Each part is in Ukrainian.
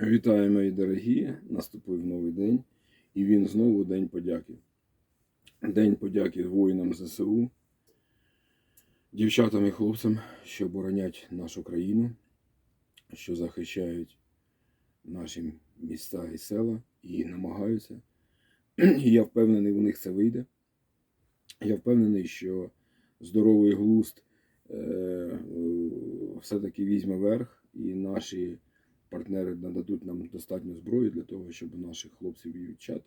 Вітаю, мої дорогі! Наступив новий день, і він знову День подяки. День подяки воїнам ЗСУ, дівчатам і хлопцям, що боронять нашу країну, що захищають наші міста і села і намагаються. І я впевнений, у них це вийде. Я впевнений, що здоровий глузд е, все-таки візьме верх, і наші партнери нададуть нам достатньо зброї для того, щоб у наших хлопців і дівчат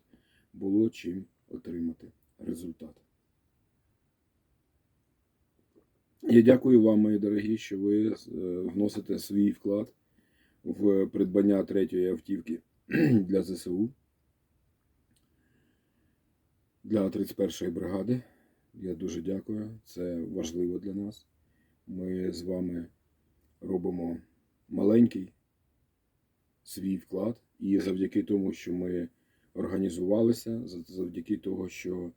було чим отримати результат. Я дякую вам, мої дорогі, що ви е, вносите свій вклад в придбання третьої автівки для ЗСУ, для 31-ї бригади. Я дуже дякую. Це важливо для нас. Ми з вами робимо маленький свій вклад. І завдяки тому, що ми організувалися, завдяки того, що е,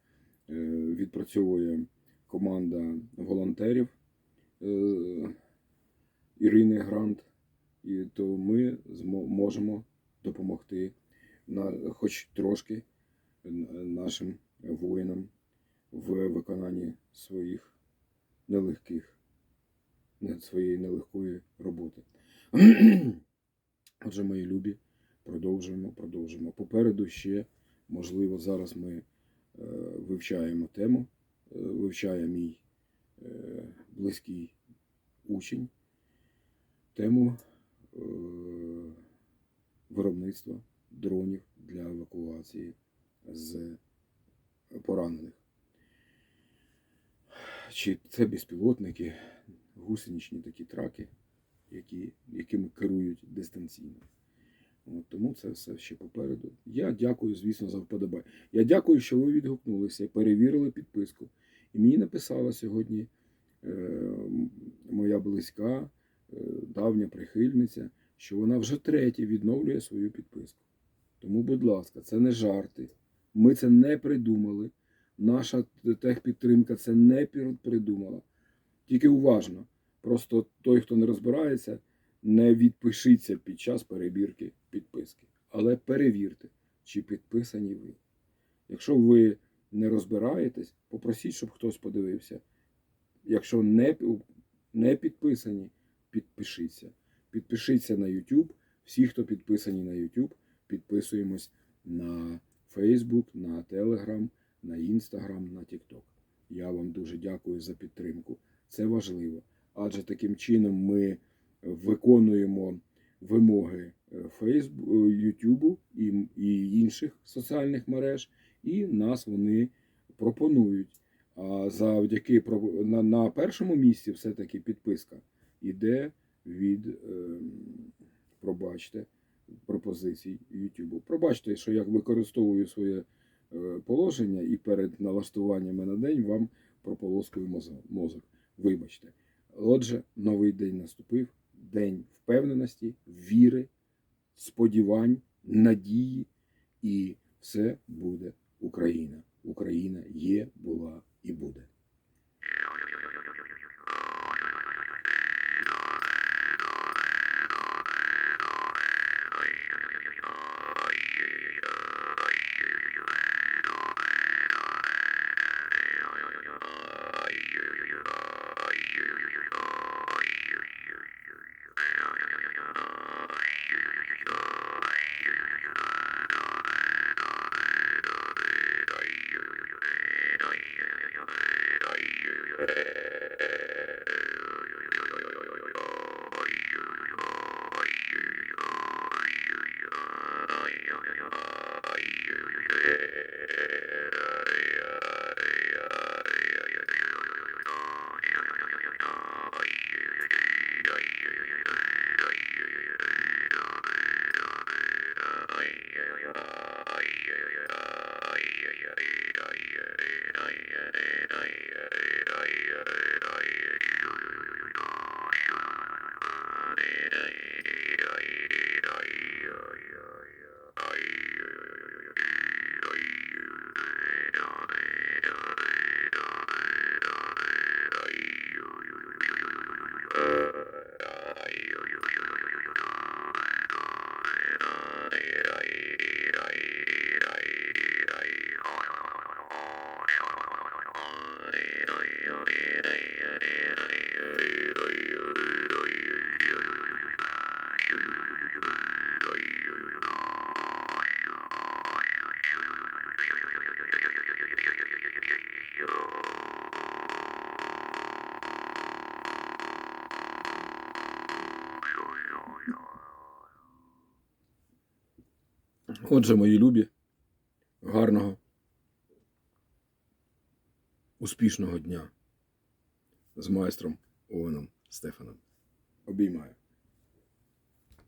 відпрацьовує команда волонтерів е, Ірини Грант, і то ми можемо допомогти на хоч трошки нашим воїнам в виконанні своїх нелегких, своєї нелегкої роботи. Отже, мої любі, продовжуємо, продовжуємо. Попереду ще, можливо, зараз ми е, вивчаємо тему, е, вивчає мій е, близький учень тему виробництва дронів для евакуації з поранених. Чи це безпілотники, гусеничні такі траки, які, якими керують дистанційно. От, тому це все ще попереду. Я дякую, звісно, за вподобай. Я дякую, що ви відгукнулися, перевірили підписку. І мені написала сьогодні е, моя близька, е, давня прихильниця, що вона вже третє відновлює свою підписку. Тому, будь ласка, це не жарти. Ми це не придумали. Наша техпідтримка це не придумала. Тільки уважно. Просто той, хто не розбирається, не відпишіться під час перевірки підписки. Але перевірте, чи підписані ви. Якщо ви не розбираєтесь, попросіть, щоб хтось подивився. Якщо не, не підписані, підпишіться. Підпишіться на YouTube. Всі, хто підписані на YouTube, підписуємось на Facebook, на Telegram, на Instagram, на TikTok. Я вам дуже дякую за підтримку. Це важливо. Адже таким чином ми виконуємо вимоги Фейсбуку, Ютубу і, і інших соціальних мереж, і нас вони пропонують. А завдяки на, на першому місці все-таки підписка йде від, е, пробачте, пропозицій Ютубу. Пробачте, що я використовую своє е, положення і перед налаштуваннями на день вам прополоскую мозок. Вибачте. Отже, новий день наступив. День впевненості, віри, сподівань, надії, і все буде Україна. Україна Yeah. Отже, мої любі, гарного, успішного дня з майстром Овеном Стефаном. Обіймаю.